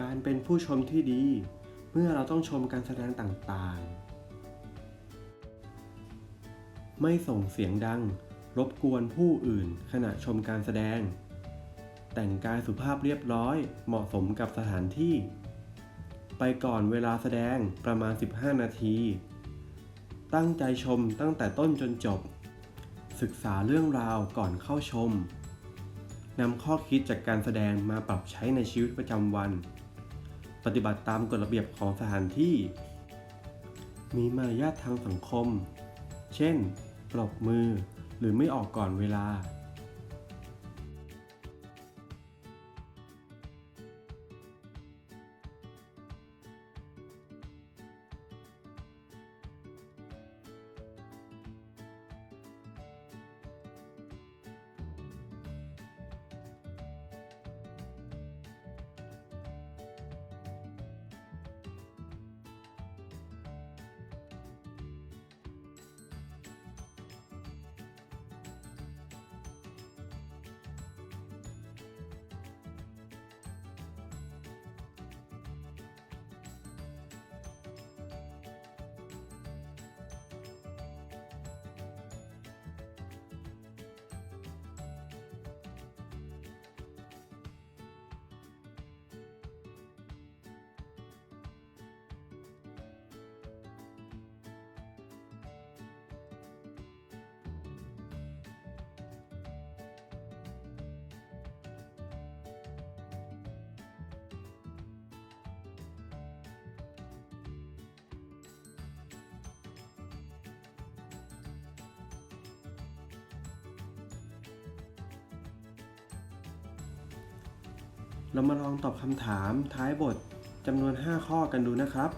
การเป็นผู้ชมที่ดี เมื่อเราต้องชมการแสดงต่างๆ ไม่ส่งเสียงดัง รบกวนผู้อื่นขณะชมการแสดง แต่งกายสุภาพเรียบร้อย เหมาะสมกับสถานที่ ไปก่อนเวลาแสดงประมาณ 15 นาที ตั้งใจชมตั้งแต่ต้นจนจบ ศึกษาเรื่องราวก่อนเข้าชมนำข้อคิดจากการแสดงมาปรับใช้ในชีวิตประจำวัน ปฏิบัติตามกฎระเบียบของสถานที่ มีมารยาททางสังคม เช่น ปรบมือหรือไม่ออกก่อนเวลา เรามาลองตอบคำถามท้ายบทจำนวน 5 ข้อกันดูนะครับ